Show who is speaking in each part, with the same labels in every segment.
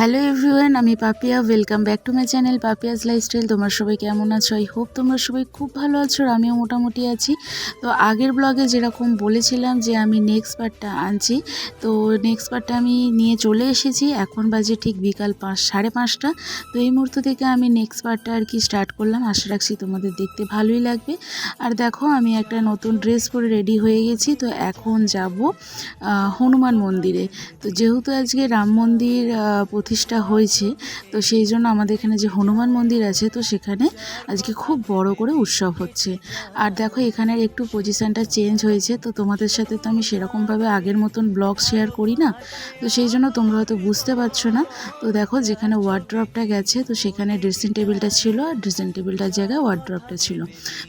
Speaker 1: Hello everyone আমি Papiya. Welcome back to my channel Papiya's lifestyle তোমরা সবাই কেমন আছো? আই হোপ তোমরা সবাই খুব ভালো আছো আর আমিও মোটামুটি আছি। তো আগের ব্লগে যেরকম বলেছিলাম যে আমি নেক্সট পার্টটা আনছি তো নেক্সট পার্টটা আমি নিয়ে চলে এসেছি। এখন বাজে ঠিক বিকাল পাঁচ সাড়ে পাঁচটা। তো এই মুহূর্ত থেকে আমি নেক্সট পার্টটা আর কি স্টার্ট করলাম। আশা রাখছি তোমাদের দেখতে ভালোই লাগবে। আর দেখো আমি একটা নতুন ড্রেস পরে রেডি হয়ে গেছি। তো এখন যাব হনুমান মন্দিরে। তো যেহেতু আজকে রাম মন্দির আহ, প্রতিষ্ঠা হয়েছে, তো সেই জন্য আমাদের এখানে যে হনুমান মন্দির আছে, তো সেখানে আজকে খুব বড় করে উৎসব হচ্ছে। আর দেখো এখানের একটু পজিশানটা চেঞ্জ হয়েছে, তো তোমাদের সাথে তো আমি সেরকমভাবে আগের মতন ব্লগ শেয়ার করি না। তো সেই জন্য তোমরা হয়তো বুঝতে পারছ না। তো দেখো যেখানে ওয়ার্ড্রপটা গেছে, তো সেখানে ড্রেসিং টেবিলটা ছিল আর ড্রেসিং টেবিলটার জায়গায় ওয়ার্ড্রপটা ছিল।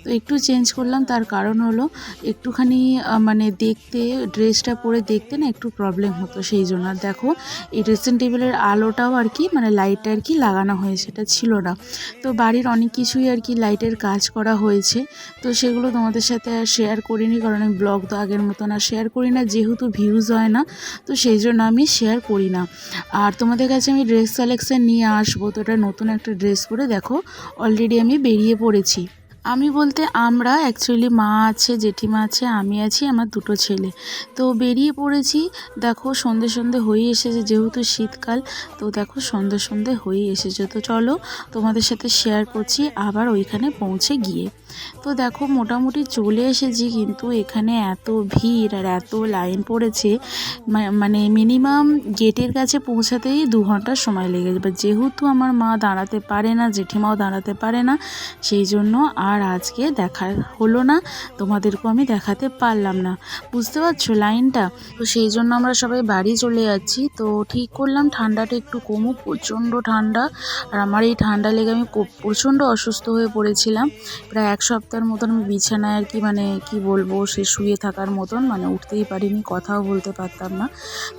Speaker 1: তো একটু চেঞ্জ করলাম, তার কারণ হলো একটুখানি মানে দেখতে ড্রেসটা পরে দেখতে না একটু প্রবলেম হতো সেই জন্য। আর দেখো এই ড্রেসিং টেবিলের আলোটাও আর কি মানে লাইটটা আর কি লাগানো হয়েছে এটা ছিল না। তো বাড়ির অনেক কিছুই আর কি লাইটের কাজ করা হয়েছে। তো সেগুলো তোমাদের সাথে আর শেয়ার করিনি, কারণ আমি ব্লগ তো আগের মতন আর শেয়ার করি না, যেহেতু ভিউজ হয় না, তো সেই জন্য আমি শেয়ার করি না। আর তোমাদের কাছে আমি ড্রেস কালেকশন নিয়ে আসব, তো এটা নতুন একটা ড্রেস পরে দেখো অলরেডি আমি বেরিয়ে পড়েছি। আমি বলতে আমরা অ্যাকচুয়ালি মা আছে, জেঠিমা আছে, আমি আছি, আমার দুটো ছেলে। তো বেরিয়ে পড়েছি, দেখো সন্ধে সন্ধে হয়ে এসেছে, যেহেতু শীতকাল, তো দেখো সন্ধে সন্ধে হয়ে এসেছে। তো চলো তোমাদের সাথে শেয়ার করছি, আবার ওইখানে পৌঁছে গিয়ে। তো দেখো মোটামুটি চলে এসেছি, কিন্তু এখানে এত ভিড় আর এত লাইন পড়েছে মানে মিনিমাম গেটের কাছে পৌঁছাতেই দু ঘণ্টার সময় লেগে যাবে। যেহেতু আমার মা দাঁড়াতে পারে না, জেঠিমাও দাঁড়াতে পারে না, সেই জন্য আর আজকে দেখা হলো না। তোমাদেরকেও আমি দেখাতে পারলাম না। বুঝতে পারছ লাইনটা? তো সেই জন্য আমরা সবাই বাড়ি চলে যাচ্ছি। তো ঠিক করলাম, ঠান্ডাটা একটু কমুক, প্রচণ্ড ঠান্ডা। আর আমার এই ঠান্ডা লেগে আমি প্রচণ্ড অসুস্থ হয়ে পড়েছিলাম। প্রায় এক সপ্তাহের মতন আমি বিছানায় আর কি মানে কি বলব, সে শুয়ে থাকার মতন মানে উঠতেই পারিনি, কথাও বলতে পারতাম না।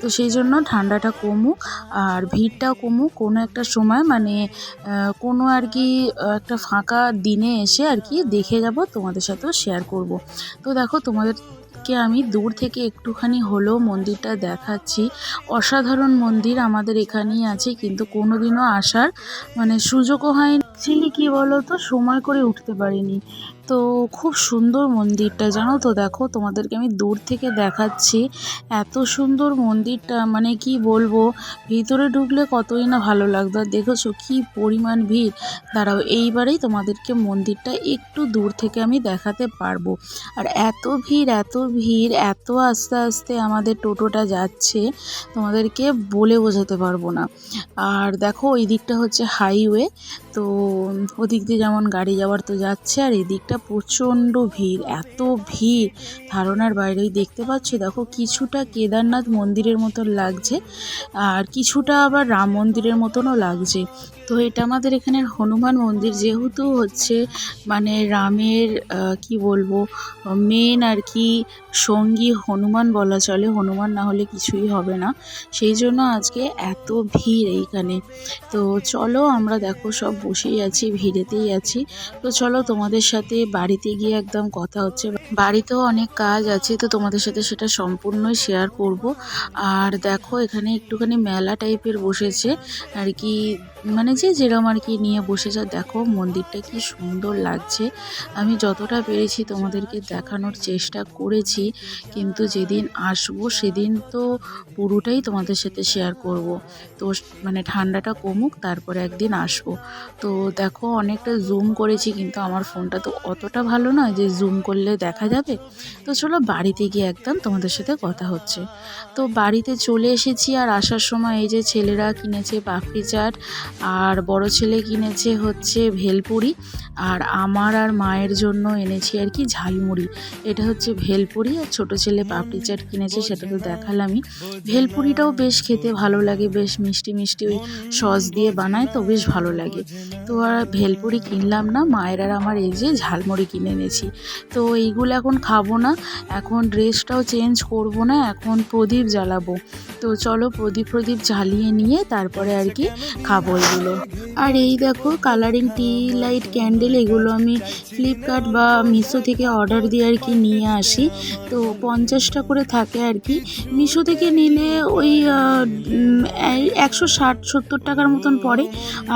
Speaker 1: তো সেই জন্য ঠান্ডাটা কমুক আর ভিড়টাও কমুক। কোনো একটা সময় মানে কোনো আর কি একটা ফাঁকা দিনে এসে আর কি দেখে যাব, তোমাদের সাথেও শেয়ার করব। তো দেখো তোমাদের কে আমি দূর থেকে একটুখানি হলেও মন্দিরটা দেখাচ্ছি। অসাধারণ মন্দির আমাদের এখানেই আছে, কিন্তু কোনোদিনও আসার মানে সুযোগও হয়নি। ছিলি কী বলো তো সময় করে উঠতে পারিনি। তো খুব সুন্দর মন্দিরটা, জানো তো? দেখো, তোমাদেরকে আমি দূর থেকে দেখাচ্ছি। এত সুন্দর মন্দিরটা মানে কি বলব? ভিতরে ঢুকলে কতই না ভালো লাগতো। আর দেখেছ কি পরিমাণ ভিড়? দাঁড়াও, এইবারেই তোমাদেরকে মন্দিরটা একটু দূর থেকে আমি দেখাতে পারব। আর এত ভিড় এত ভিড়, এত আস্তে আস্তে আমাদের টোটোটা যাচ্ছে, তোমাদেরকে বলে বোঝাতে পারব না। আর দেখো, ওই দিকটা হচ্ছে হাইওয়ে তো ওদিক দিয়ে যেমন গাড়ি যাওয়ার তো যাচ্ছে, আর এদিকটা প্রচণ্ড ভিড়, এত ভিড়। ধারণার বাইরেই দেখতে পাচ্ছ, দেখো কিছুটা কেদারনাথ মন্দিরের মতন লাগছে, আর কিছুটা আবার রাম মন্দিরের মতনও লাগছে। তো এটা আমাদের এখানের হনুমান মন্দির যেহেতু হচ্ছে মানে রামের কি বলব মেন আর কি সঙ্গী হনুমান বলা চলে, হনুমান না হলে কিছুই হবে না। সেই জন্য আজকে এত ভিড় এইখানে। তো চলো আমরা দেখো সব বসেই আছি, ভিড়েতেই আছি। তো চলো তোমাদের সাথে বাড়িতে গিয়ে একদম কথা হচ্ছে। বাড়িতেও অনেক কাজ আছে, তো তোমাদের সাথে সেটা সম্পূর্ণই শেয়ার করব। আর দেখো এখানে একটুখানি মেলা টাইপের বসেছে, আর কি মানে যে যেরকম আর কি নিয়ে বসেছে আর দেখো মন্দিরটা কি সুন্দর লাগছে। আমি যতটা পেরেছি তোমাদেরকে দেখানোর চেষ্টা করেছি, কিন্তু যেদিন আসব সেদিন তো পুরোটাই তোমাদের সাথে শেয়ার করব। তো মানে ঠান্ডাটা কমুক, তারপরে একদিন আসব। তো দেখো অনেকটা জুম করেছি, কিন্তু আমার ফোনটা তো অতটা ভালো নয় যে জুম করলে দেখা যাবে। তো চলো বাড়িতে গিয়ে একদম তোমাদের সাথে কথা হচ্ছে। তো বাড়িতে চলে এসেছি আর আসার সময় এই যে ছেলেরা কিনেছে পাপড়ি চাট আর বড় ছেলে কিনেছে হচ্ছে ভেলপুরি, আর আমার আর মায়ের জন্য এনেছি আর কি ঝালমুড়ি। এটা হচ্ছে ভেলপুরি আর ছোট ছেলে পাপড়ি চাট কিনেছে, সেটা তো দেখালামই। ভেলপুরিটাও বেশ খেতে ভালো লাগে, বেশ মিষ্টি মিষ্টি ওই সস দিয়ে বানায় তো বেশ ভালো লাগে। তো আর ভেলপুরি কিনলাম না, মায়ের আর আমার এই যে ঝালমুড়ি কিনে এনেছি। তো এইগুলো এখন খাব না, এখন ড্রেসটাও চেঞ্জ করব না, এখন প্রদীপ জ্বালাবো। তো চলো প্রদীপ প্রদীপ জ্বালিয়ে নিয়ে তারপরে আর কি খাব এগুলো। আর এই দেখো কালারিং টি লাইট ক্যান্ডেল এগুলো আমি ফ্লিপকার্ট বা মিশো থেকে অর্ডার দিয়ে আর কি নিয়ে আসি। তো পঞ্চাশটা করে থাকে আর কি। মিশো থেকে নিলে ওই একশো ষাট, সত্তর টাকার মতন পড়ে।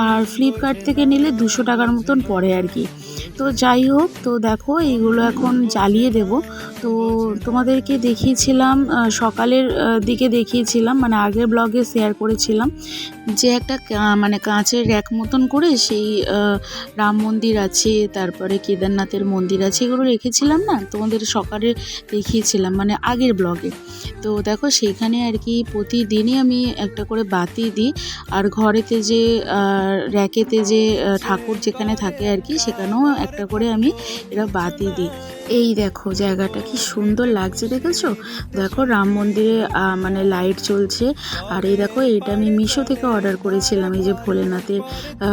Speaker 1: আর ফ্লিপকার্ট থেকে নিলে দুশো টাকার মতন পড়ে আর কি। তো যাই হোক, তো দেখো এইগুলো এখন জ্বালিয়ে দেব। তো তোমাদেরকে দেখিয়েছিলাম সকালের দিকে দেখিয়েছিলাম মানে আগের ব্লগে শেয়ার করেছিলাম। যে একটা মানে কাঁচের র্যাক মতন করে সেই রাম মন্দির আছে, তারপরে কেদারনাথের মন্দির আছে, এগুলো রেখেছিলাম না, তোমাদের সকালে দেখিয়েছিলাম মানে আগের ব্লগে। তো দেখো সেখানে আর কি প্রতিদিনই আমি একটা করে বাতি দিই, আর ঘরেতে যে র্যাকেতে যে ঠাকুর যেখানে থাকে আর কি, সেখানেও একটা করে আমি এরা বাতি দিই। এই দেখো জায়গাটা কি সুন্দর লাগছে, দেখেছ? দেখো রাম মন্দিরে মানে লাইট জ্বলছে, আর এই দেখো এইটা আমি মিশো থেকে অর্ডার করেছিলাম, এই যে ভোলেনাথের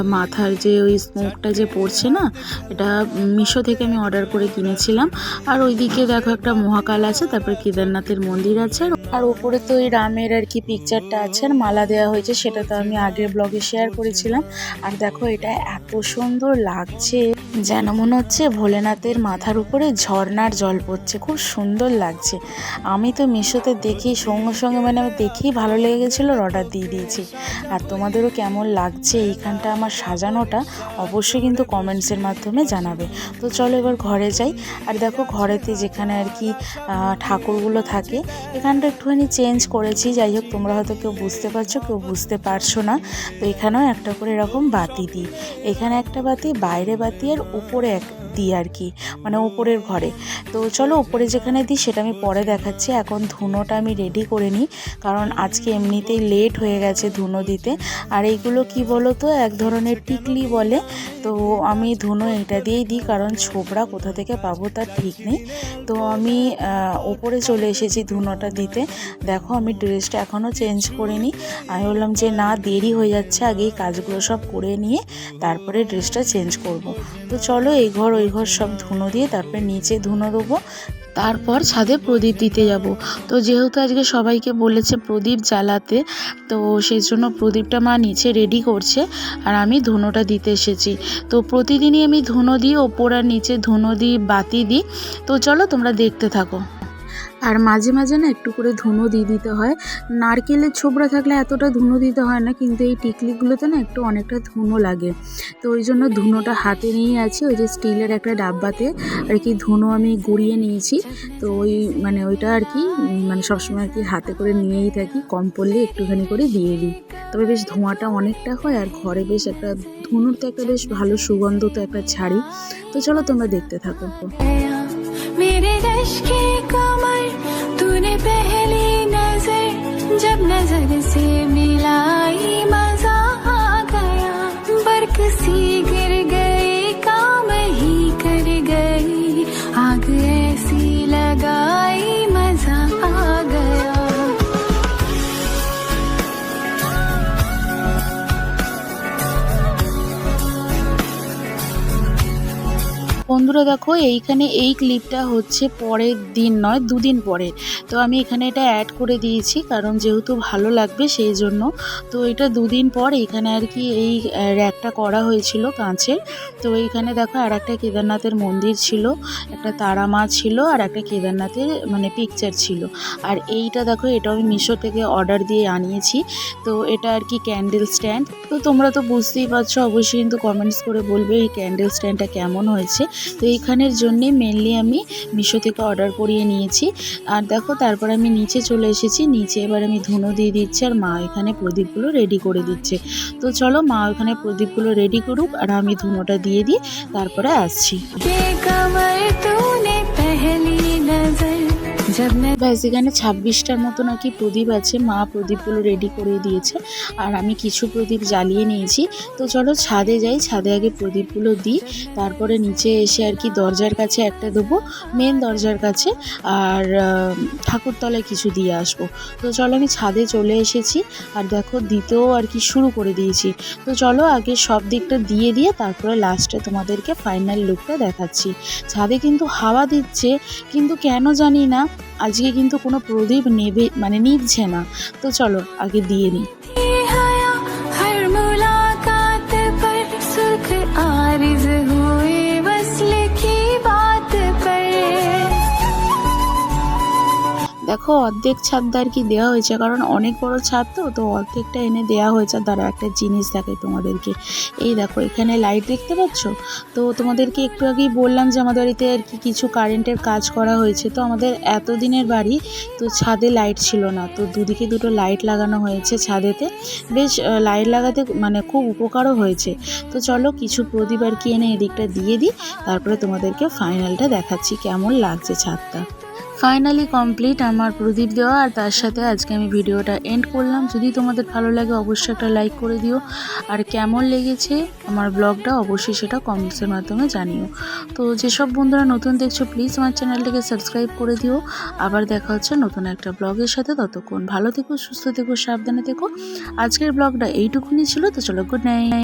Speaker 1: মাথার যে ওই স্মোকটা যে পড়ছে না, এটা মিশো থেকে আমি অর্ডার করে কিনেছিলাম। আর ওইদিকে দেখো একটা মহাকাল আছে, তারপরে কেদারনাথের মন্দির আছে, আর- ওপরে তো ওই রামের আর কি পিকচারটা আছে, আর মালা দেওয়া হয়েছে, সেটা তো আমি আগের ব্লগে শেয়ার করেছিলাম। আর দেখো এটা এত সুন্দর লাগছে, যেন মনে হচ্ছে ভোলেনাথের মাথার উপরে ঝর্ণার জল পড়ছে, খুব সুন্দর লাগছে। আমি তো মিশোতে দেখি, সঙ্গে সঙ্গে মানে আমি দেখেই ভালো লেগে গেছিল অর্ডার দিয়ে দিয়েছি। আর তোমাদেরও কেমন লাগছে এইখানটা আমার সাজানোটা অবশ্যই কিন্তু কমেন্টসের মাধ্যমে জানাবে। তো চলো এবার ঘরে যাই। আর দেখো ঘরেতে যেখানে আর কি ঠাকুরগুলো থাকে, এখানটা একটুখানি চেঞ্জ করেছি। যাই হোক, তোমরা হয়তো কেউ বুঝতে পারছ, কেউ বুঝতে পারছ না। তো এখানেও একটা করে এরকম বাতি দিই। এখানে একটা বাতি, বাইরে বাতি আর উপরে এক দিই আর কি মানে উপরের ঘরে। তো চলো উপরে যেখানে দিই, সেটা আমি পরে দেখাচ্ছি। এখন ধুনোটা আমি রেডি করে নিই। কারণ আজকে এমনিতেই লেট হয়ে গেছে ধুনো দিতে। আর এইগুলো কি বলো তো এক ধরনের টিকলি বলে। তো আমি ধুনো এটা দিয়েই দিই, কারণ ছোবড়া কোথা থেকে পাবো তার ঠিক নেই। তো আমি ওপরে চলে এসেছি ধুনোটা দিতে। দেখো আমি ড্রেসটা এখনও চেঞ্জ করিনি। আমি বললাম যে না, দেরি হয়ে যাচ্ছে, আগেই কাজগুলো সব করে নিয়ে তারপরে ড্রেসটা চেঞ্জ করব। তো চলো এই ঘর, ওই ঘর সব ধুনো দিয়ে তারপরে নিচে ধুনো দেবো। তারপর ছাদে প্রদীপ দিতে যাব। তো যেহেতু আজকে সবাইকে বলেছে প্রদীপ জ্বালাতে, তো সেই জন্য প্রদীপটা মা নিচে রেডি করছে আর আমি ধুনোটা দিতে এসেছি। তো প্রতিদিনই আমি ধুনো দিই, ওপর আর নিচে ধুনো দিই, বাতি দিই। তো চলো তোমরা দেখতে থাকো। আর মাঝে মাঝে না একটু করে ধুনো দিয়ে দিতে হয়। নারকেলের ছোবড়া থাকলে এতটা ধুনো দিতে হয় না, কিন্তু এই টিকলিগুলোতে না একটু অনেকটা ধুনো লাগে। তো ওই জন্য ধুনোটা হাতে নিয়ে আছি, ওই যে স্টিলের একটা ডাব্বাতে। আর কি ধুনো আমি গুঁড়িয়ে নিয়েছি। তো ওই মানে ওইটা আর কি মানে সবসময় আর কি হাতে করে নিয়েই থাকি, কম পড়লে একটুখানি করে দিয়ে দিই। তবে বেশ ধোঁয়াটা অনেকটা হয়, আর ঘরে বেশ একটা, ধুনুর তো একটা বেশ ভালো সুগন্ধ তো একটা ছাড়ি। তো চলো তোমরা দেখতে থাকো।
Speaker 2: মেরে দেশ কি কমা Gezegesim
Speaker 1: বন্ধুরা দেখো, এইখানে এই ক্লিপটা হচ্ছে পরের দিন নয়, দুদিন পরে। তো আমি এখানে এটা অ্যাড করে দিয়েছি, কারণ যেহেতু ভালো লাগবে সেই জন্য। তো এটা দুদিন পর এখানে আর কি এই র্যাকটা করা হয়েছিল কাঁচের। তো এইখানে দেখো আর একটা কেদারনাথের মন্দির ছিল, একটা তারা মা ছিল আর একটা কেদারনাথের মানে পিকচার ছিল। আর এইটা দেখো, এটা আমি মিশো থেকে অর্ডার দিয়ে আনিয়েছি। তো এটা আর কি ক্যান্ডেল স্ট্যান্ড তো তোমরা তো বুঝতেই পারছ, অবশ্যই কিন্তু কমেন্টস করে বলবে এই ক্যান্ডেল স্ট্যান্ডটা কেমন হয়েছে। এইখানের জন্যে মেনলি আমি মিশো থেকে অর্ডার করিয়ে নিয়েছি। আর দেখো, তারপর আমি নিচে চলে এসেছি। নিচে এবার আমি ধুনো দিয়ে দিচ্ছি আর মা এখানে প্রদীপগুলো রেডি করে দিচ্ছে। তো চলো, মা ওখানে প্রদীপগুলো রেডি করুক আর আমি ধুনোটা দিয়ে দিই, তারপরে আসছি। ব্যাস এখানে ছাব্বিশটার মতো নাকি প্রদীপ আছে। মা প্রদীপগুলো রেডি করে দিয়েছে। আর আমি কিছু প্রদীপ জ্বালিয়ে নিয়েছি। তো চলো ছাদে যাই। ছাদে আগে প্রদীপগুলো দিই। তারপরে নিচে এসে আর কি দরজার কাছে একটা দেবো মেন দরজার কাছে। আর ঠাকুরতলায় কিছু দিয়ে আসব। তো চলো আমি ছাদে চলে এসেছি। আর দেখো, দিতেও আর কি শুরু করে দিয়েছি। তো চলো আগে সব দিকটা দিয়ে দিয়ে তারপরে লাস্টে তোমাদেরকে ফাইনাল লুকটা দেখাচ্ছি। ছাদে কিন্তু হাওয়া দিচ্ছে, কিন্তু কেন জানি না। আজকে কিন্তু কোনো প্রদীপ নেবে মানে নিচ্ছে না। তো চলো আগে দিয়ে নিই দেখো, অর্ধেক ছাদটা আর কি দেওয়া হয়েছে, কারণ অনেক বড় ছাদ তো তো অর্ধেকটা এনে দেওয়া হয়েছে। আর দ্বারা একটা জিনিস দেখে তোমাদেরকে। এই দেখো, এখানে লাইট দেখতে পাচ্ছ? তো তোমাদেরকে একটু আগেই বললাম যে, আমাদের বাড়িতে আর কি কিছু কারেন্টের কাজ করা হয়েছে। তো আমাদের এতদিনের বাড়ি, তো ছাদে লাইট ছিল না। তো দুদিকে দুটো লাইট লাগানো হয়েছে ছাদেতে। বেশ লাইট লাগাতে মানে খুব উপকারও হয়েছে। তো চলো, কিছু প্রদীপ আর কি এনে এদিকটা দিয়ে দিই। তারপরে তোমাদেরকে ফাইনালটা দেখাচ্ছি, কেমন লাগছে ছাদটা। ফাইনালি কমপ্লিট আমার প্রদীপ দেওয়া আর তার সাথে আজকে আমি ভিডিওটা এন্ড করলাম। যদি তোমাদের ভালো লাগে অবশ্যই একটা লাইক করে দিও। আর কেমন লেগেছে আমার ব্লগটা অবশ্যই সেটা কমেন্টসের মাধ্যমে জানিও। তো যেসব বন্ধুরা নতুন দেখছ প্লিজ আমার চ্যানেলটাকে সাবস্ক্রাইব করে দিও। আবার দেখা হচ্ছে নতুন একটা ব্লগের সাথে ততক্ষণ। ভালো থেকো, সুস্থ থেকো, সাবধানে থেকো। আজকের ব্লগটা এইটুকুনি ছিল, তো চলো গুড নাইট